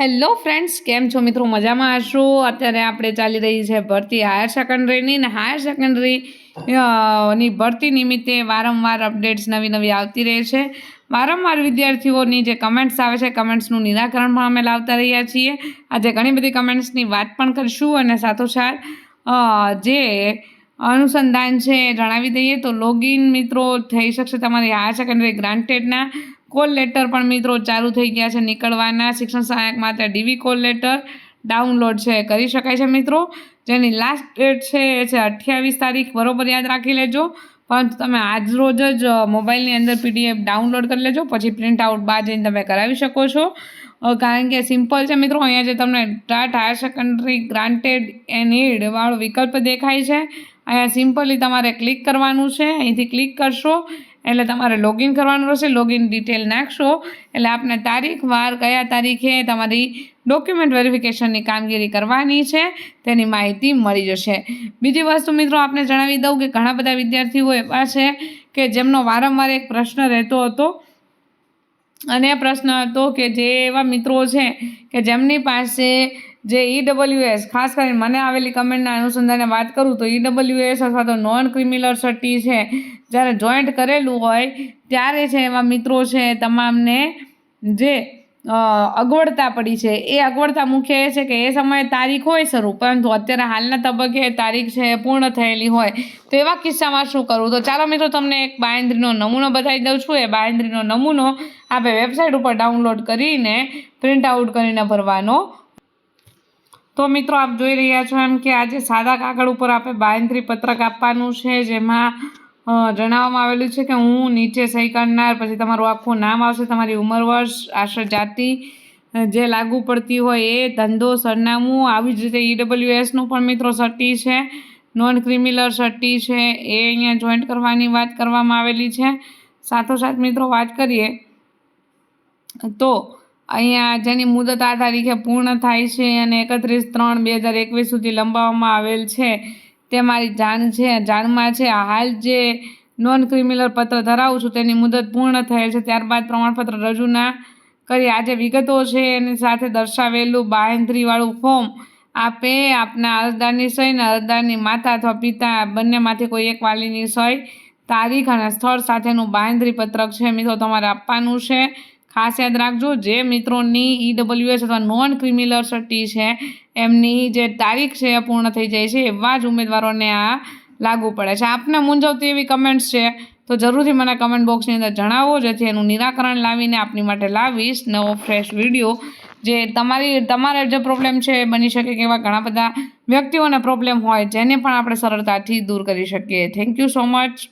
Hello friends, કેમ છો મિત્રો? મજામાં હશો? અત્યારે આપણે ચાલી રહી છે ભરતી હાયર સેકન્ડરીની ને હાયર સેકન્ડરી ની ભરતી નિમિત્તે વારંવાર અપડેટ્સ નવી નવી આવતી રહે છે. વારંવાર વિદ્યાર્થીઓની જે કમેન્ટ્સ આવે છે, કમેન્ટ્સનું નિરાકરણ પણ અમે લાવતા રહ્યા છીએ. આજે ઘણી બધી કમેન્ટ્સની વાત પણ કરીશું અને સાથોસાથ જે અનુસંધાન છે જણાવી દઈએ તો લોગિન મિત્રો થઈ શકશે તમારી હાયર સેકન્ડરી ગ્રાન્ટેડના કોલ લેટર પણ મિત્રો ચાલુ થઈ ગયા છે નીકળવાના. શિક્ષણ સહાયક માટે ડીવી કોલ લેટર ડાઉનલોડ છે. કરી શકાય છે મિત્રો? જેની લાસ્ટ ડેટ છે એ છે અઠ્યાવીસ તારીખ. બરોબર યાદ રાખી લેજો. પરંતુ તમે આજ રોજ જ મોબાઈલની અંદર પીડીએફ ડાઉનલોડ કરી લેજો. પછી પ્રિન્ટ આઉટ બાદ જઈને તમે કરાવી શકો છો. કારણ કે સિમ્પલ છે મિત્રો, અહીંયા જે તમને TAT higher secondary granted aid વાળો વિકલ્પ દેખાય છે. અહીંયા સિમ્પલી તમારે ક્લિક કરવાનું છે. અહીંથી ક્લિક કરશો. એટલે તમારે લોગિન કરવાનું રહેશે લોગિન ડિટેલ નાખશો. એટલે આપને તારીખ, વાર, કયા તારીખે તમારી ડોક્યુમેન્ટ વેરિફિકેશનની કામગીરી કરવાની છે, તેની માહિતી મળી જશે. બીજી વસ્તુ મિત્રો આપને જણાવી દઉં કે ઘણા બધા વિદ્યાર્થીઓ એવા છે કે જેમનો વારંવાર એક પ્રશ્ન રહેતો હતો. અને પ્રશ્ન હતો કે જે એવા મિત્રો છે કે જેમની પાસે જે ઈડબલ્યુએસ ખાસ કરીને મને આવેલી કમેન્ટના અનુસંધાને વાત કરું તો ઈડબલ્યુએસ અથવા તો નોન ક્રિમિનલ સર્ટી છે. જ્યારે જોઈન્ટ કરેલું હોય, ત્યારે છે એવા મિત્રો છે, તમામને જે અગવડતા પડી છે, એ અગવડતા મુખ્ય એ છે કે એ સમયે તારીખ હોય શરૂ, પરંતુ અત્યારે હાલના તબક્કે તારીખ છે એ પૂર્ણ થયેલી હોય, તો એવા કિસ્સામાં શું કરવું તો ચાલો મિત્રો, તમને એક બાયંદ્રીનો નમૂનો બતાવી દઉં છું. એ બાયંદ્રીનો નમૂનો આપણે વેબસાઇટ ઉપર ડાઉનલોડ કરીને પ્રિન્ટ આઉટ કરીને ભરવાનો. તો મિત્રો, આપ જોઈ રહ્યા છો એમ કે આજે સાદા કાગળ ઉપર આપણે બાયંદ્રી પત્રક આપવાનું છે, જેમાં જણાવવામાં આવેલું છે કે હું નીચે સહી કરનાર, પછી તમારું આખું નામ આવશે, તમારી ઉંમર વર્ષ, આશર જાતિ જે લાગુ પડતી હોય એ, ધંધો, સરનામું, આવી જ રીતે ઈડબ્લ્યુએસનું પણ મિત્રો સર્ટી છે નોન ક્રિમિલર સટ્ટી છે, એ અહીંયા જોઈન્ટ કરવાની વાત કરવામાં આવેલી છે. સાથોસાથ મિત્રો વાત કરીએ, તો અહીંયા જેની મુદત આ તારીખે પૂર્ણ થાય છે અને એકત્રીસ ત્રણ બે હજાર એકવીસ સુધી લંબાવવામાં આવેલ છે. તે મારી જાણ છે જાણમાં છે. હાલ જે નોન ક્રિમિનલ પત્ર ધરાવું છું તેની મુદત પૂર્ણ થયેલ છે. ત્યારબાદ પ્રમાણપત્ર રજૂ ના કરી. આજે વિગતો છે એની સાથે દર્શાવેલું બાંહેધરીવાળું ફોર્મ આપે આપના અરજદારની સહી ને અરજદારની માતા અથવા પિતા બંનેમાંથી કોઈ એક વાલીની સહી, તારીખ અને સ્થળ સાથેનું બાંહેધરી પત્રક છે. મિત્રો, તમારે આપવાનું છે. ખાસ યાદ રાખજો, જે મિત્રોની ઈડબલ્યુએસ અથવા નોન ક્રિમિલર સટી છે, એમની જે તારીખ છે એ પૂર્ણ થઈ જાય છે, એવા જ ઉમેદવારોને આ લાગુ પડે છે. આપને મૂંઝવતી એવી કમેન્ટ્સ છે, તો જરૂરથી મને કમેન્ટ બોક્સની અંદર જણાવો, જેથી એનું નિરાકરણ લાવીને આપની માટે લાવીશ નવો ફ્રેશ વીડિયો જે તમારી, તમારે જે પ્રોબ્લેમ છે એ બની શકે કે એવા ઘણા બધા વ્યક્તિઓને પ્રોબ્લેમ હોય, જેને પણ આપણે સરળતાથી દૂર કરી શકીએ. Thank you so much